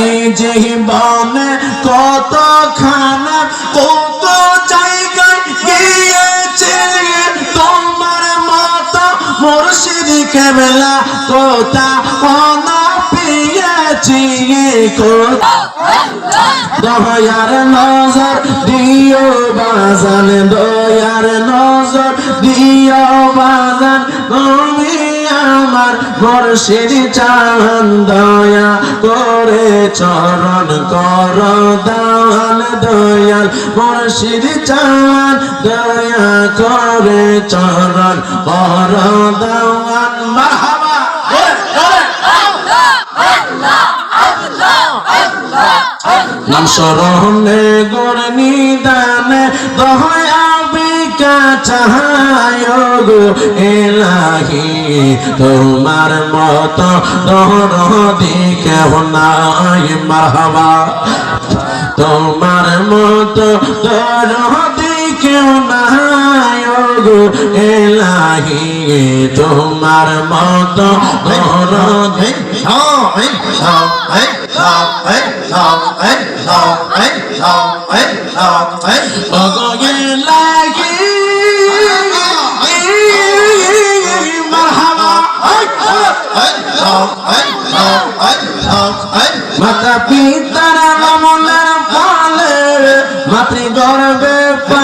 এই জীবনে কত খানা কত জায়গায় গিয়েছে তোমার মতো মুর্শিদ কেবলা কোথা অনা পেয়েছি দয়ার নজর দিও বাজান, দয়ার নজর দিও বাজান আমার মুর্শিদ চান দয়া করে চরণ কর, দান দয়াল। মুর্শিদ চান দয়া করে চরণ কর, দান। নাম স্মরণে গোর নিদানে বিকা চাহায় গো এলাহি তোমার মত দরদি কেহ নাই মারহাবা। তোমার মত নাই গো এলাহি তোমার মত মাতা পিতার মাতৃ গর্বে পাঠাইলে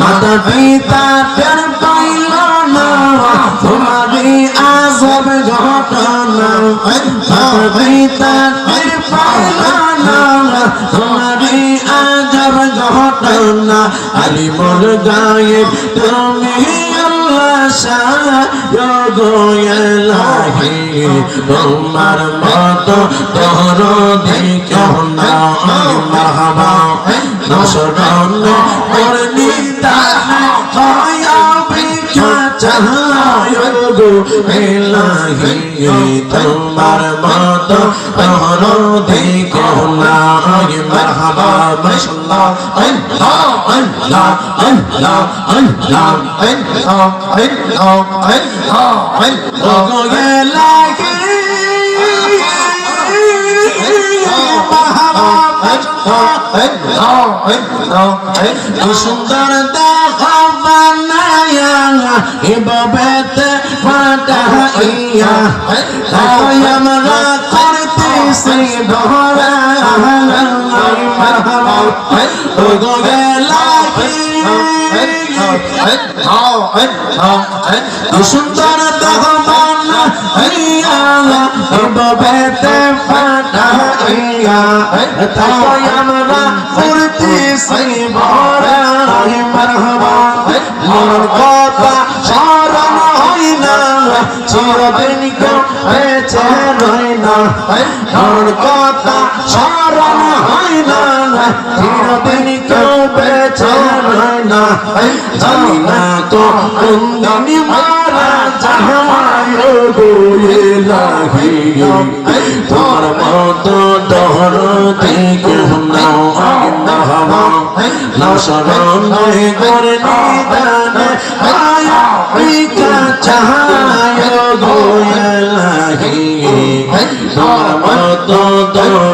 মাতা পিতা টের পাইল না। তোমারই আজব ঘটনা মাতা পিতা টের পাইল না। তোমারই আজব ঘটনা আলি মোর গায়ে তুমি তোমার মত তোর দিকে না চাহায় গো এলাহি তোমার মত দিকে নাই মারহাবা মাশাআল্লাহ, আল্লাহ আল্লাহ আল্লাহ আল্লাহ আল্লাহ আল্লাহ আল্লাহ গো এলাহি কি সুন্দর দেখা বানায়া এভাবে ফাটাইয়া তাই আমরা করতেছি ধরা সুন্দর দেহ বানা হইয়া এভাবে ফাটাইয়া তাই আমরা মরহবা ফুর্তি সই ভরা হই মরহবা। মোর কথা স্মরণ হই না, চিরদিন কেউ বেঁচে রই না। মোর কথা স্মরণ হই না, চিরদিন কেউ বেঁচে রই না। জানি না তো কুন্দনি মারা জাহায় গোয়ে লাগিও তোর মতো দহর দিকে নসরণ করে নিদানে আয়া পিকা চাহায় গোয়ালাহি তোমার মতো দর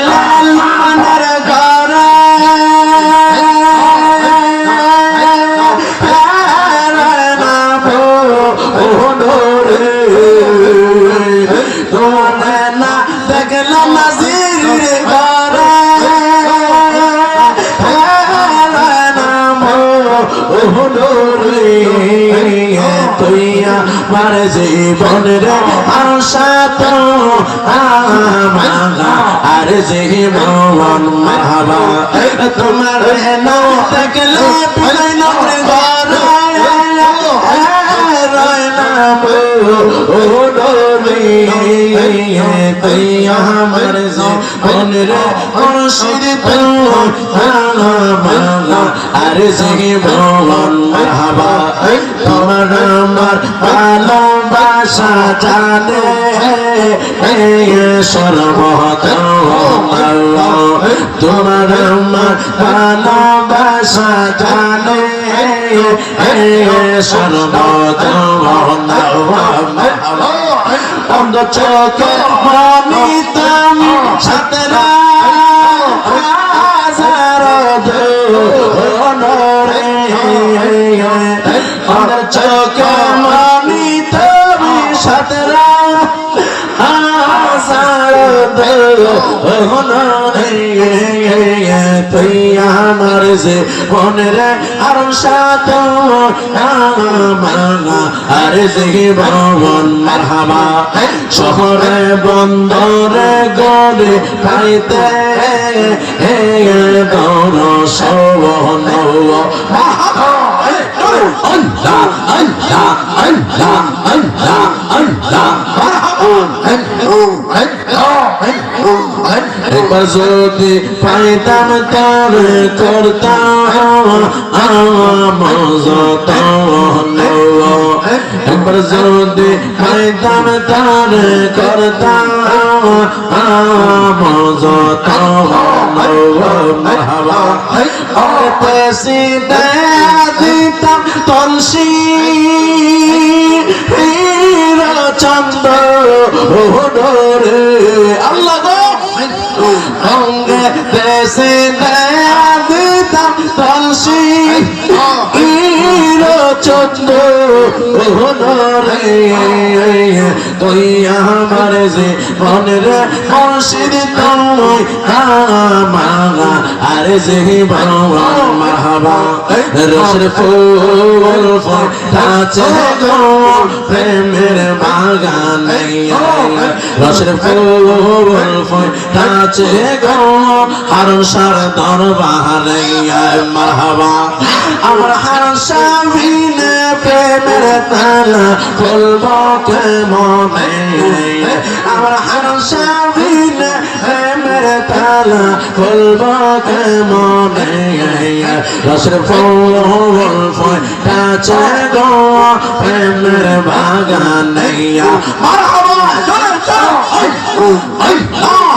তুই আমার জীবন রে আশা তো আর জীবন মারহাবা তোমার না দেখলে ও আমার জীবন রে মুর্শিদ তো আমাগা আর জীবন মারহাবা তোমার আমার তোমার আমার ভালোবাসা জানে অন্ধ চোখে মনিতাম ধরে আমার চোখে মানি তুমি সাতরা হাজার তুই আমার যে মনের আর সাত আর যে ভবন মারহাবা শহরে বন্দরে গড়ে পাইতে হে গৌর সবন Allah, Allah, Allah, যদি পাইতাম তার করতাম একবার যদি পাইতাম তার করতাম মজত পেশি দিতাম চন্দ্র রে। তুই আমার যে মনের মুর্শিদ তুই আমাগা আর যে বাবা মারহাবা রসের ফুল ফুল গো প্রেমের বাগান। রসের ফুল ফুল গো আর সার দরবার মারহাবা আমার হার সাবিনে প্রেমের তালা বলব কেমনে আমার হার সাবিনে প্রেমের তালা বলব কেমনে রসের ফুল কাছে গো প্রেমের বাগান মারহাবা ওই বাগানে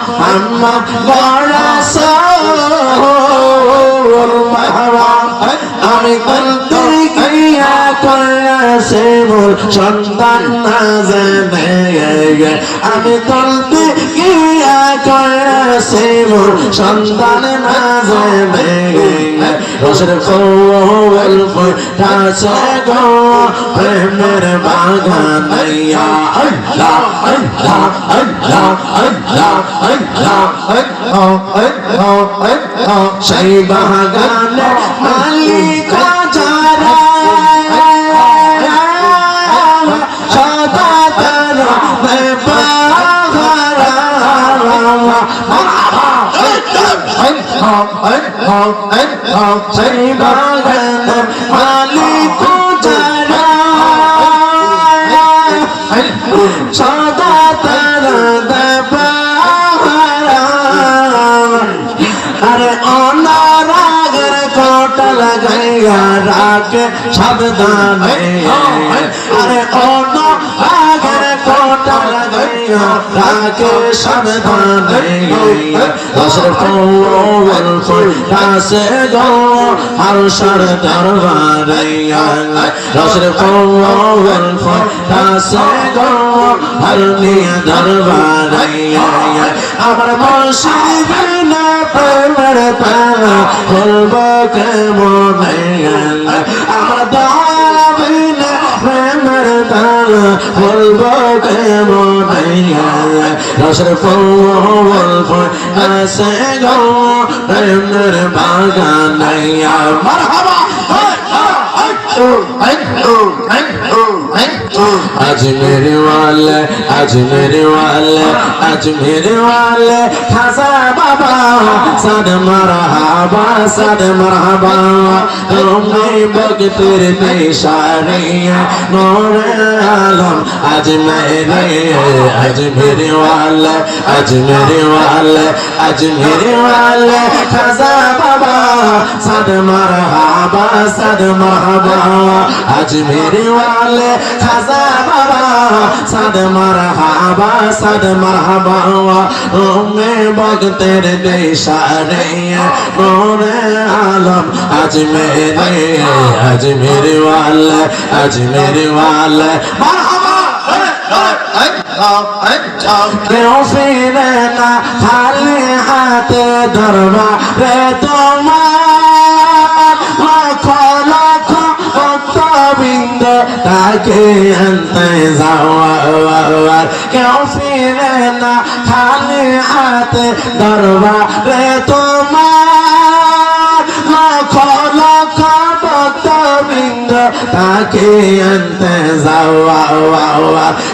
মোহাম্মদ গরাস আমি বলতে গিয়া সে মোর সন্তান না জানে আমি বলতে গিয়া সে মোর সন্তান না জানে রসের ফল ফুটাছে গো প্রেমের বাগান আল্লাহ আল্লাহ আল্লাহ আল্লাহ আল্লাহ সেই বাগানে মালিক যারা সদা তারা আরে অনারাগের কোটা লাগাইয়া রাখে সাবধানে। আরে অনারাগের রাখে সাবধানে দশের ফল ফল কাছে গো আর সার দরবারে দশের ফল ফল কাছে গো আর নিয়ে দরবারে আমার মসজিদ না প্রেমের পালা রসের ফল ফল গো প্রেমের বাগান মারহাবা अजमेर वाले अजमेर वाले अजमेर वाले खासा बाबा सद मरहबा सद मरहबा तुम्हें बगतिर निशानी नूर आलम अजमेर अजमेर वाले अजमेर वाले अजमेर वाले खासा बाबा सद मरहबा सद मरहबा अजमेर वाले खासा बाबा সাদ মারহাবা সাদ মারহাবা উম্মে বক্তের নিশানে নূরে আলম আজমেরে আজমের ওয়ালা আজমের ওয়ালা। মারহাবা! কেউ ফিরে না খালি হাতে ধরবা রে তোমার তাকে আনতে যাওয়ার কেউ ফিরে না খালি হাতে দরবারে তোমার তাকে আনতে যাওয়া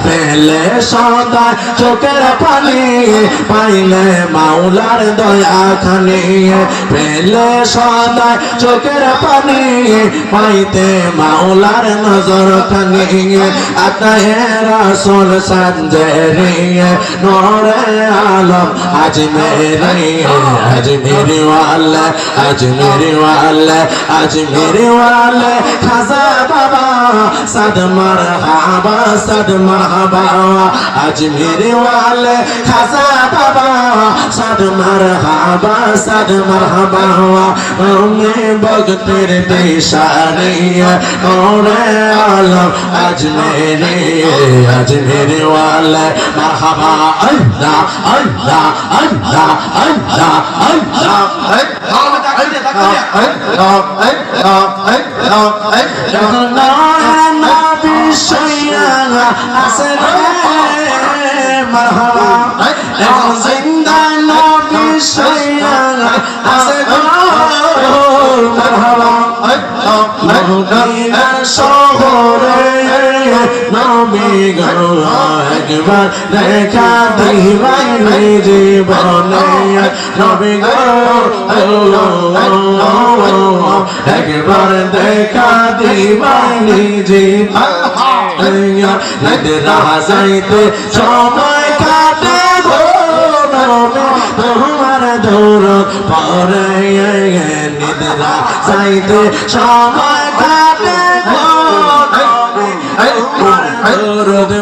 পেলে সদা চোখের পানি, পাইলে মাওলার দয়া খানি। পেলে সদা চোখের পানি, পাইতে মাওলার নজর খানি। আতাহে রাসুল সঞ্জেরি নোরে আলম আজ মেরে আজ মেরে ওয়ালা আজ মেরে আজ মেরে ওয়ালা। খাজা বাবা সদ মরহাবা সদ মরহাবা। আজ মেরে ওয়ালে খাজা বাবা। সদ মরহাবা সদ মরহাবা। তুমি ভক্তের দিশারি ওরে আলম আজ মেরে আজ মেরে ওয়ালে মরহাবা। আল্লাহ আল্লাহ আল্লাহ আল্লাহ আল্লাহ। নবী সইয়া আসরে মারহাবা। এখন জিন্দা নবী সইয়া আসরে মারহাবা। মদিনার শহরে নবী গো একবার দেখা দিবাই জীবনে নবী গো একবার দেখা দিবাই নিদ্রা যাইতে সময় কাটে তোমার দূর পরে নিদ্রা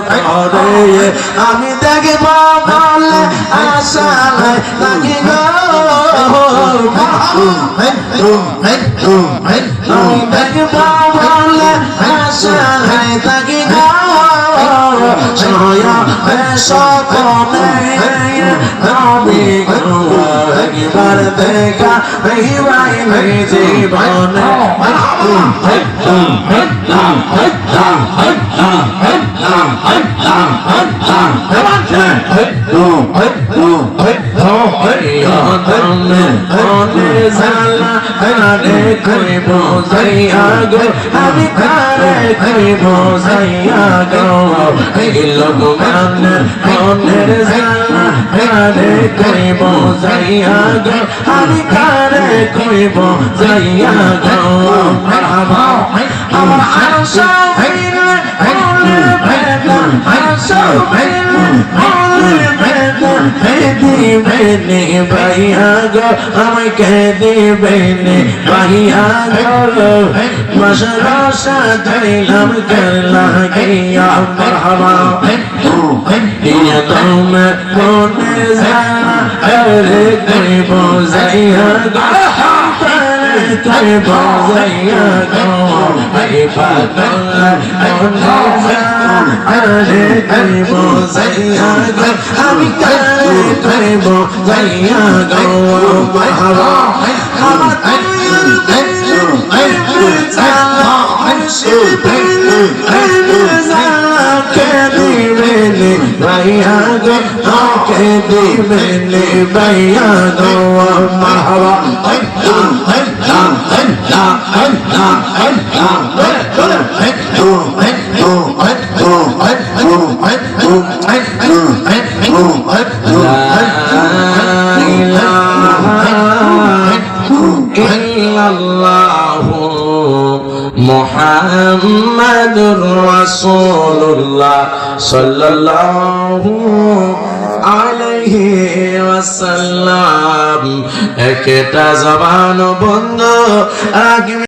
পরে আমি দেখব বলে আশা নাই গো? আমি দেখব বলে আশা নাই নাকি গো? ছয়া সকলে নবী গো একবার দেখা ভাই ভাই জীবনে আমি কারে কই বোঝাইয়া গো লোক মনের জানা কারে কই বোঝাইয়া গো আমি কারে কই বোঝাইয়া গো হইলে বেদনা আশা হইলে হইলে বেদনা বেদি দিবে নে ভাইয়া গো আমাকে দিবে নে ভাইয়া গো মশলা সাজাইলাম করলা গিয়া মারহাবা ইয়া তুমি মনে জানা করে কই বোঝাইয়া গো কই বোঝাইয়া গো ভাই পাগলা মনে জানা আরে কই বোঝাইয়া গো আমি কারে কই বোঝাইয়া গো মারহাবা আমার ভাইয়া গো আমাকে দিবেনে ভাইয়া গো মারহাবা মোহাম্মদুর রাসূলুল্লাহ সাল্লাল্লাহু আলাইহি ওয়াসাল্লাম। একটা জবান বন্ধ রাখবে।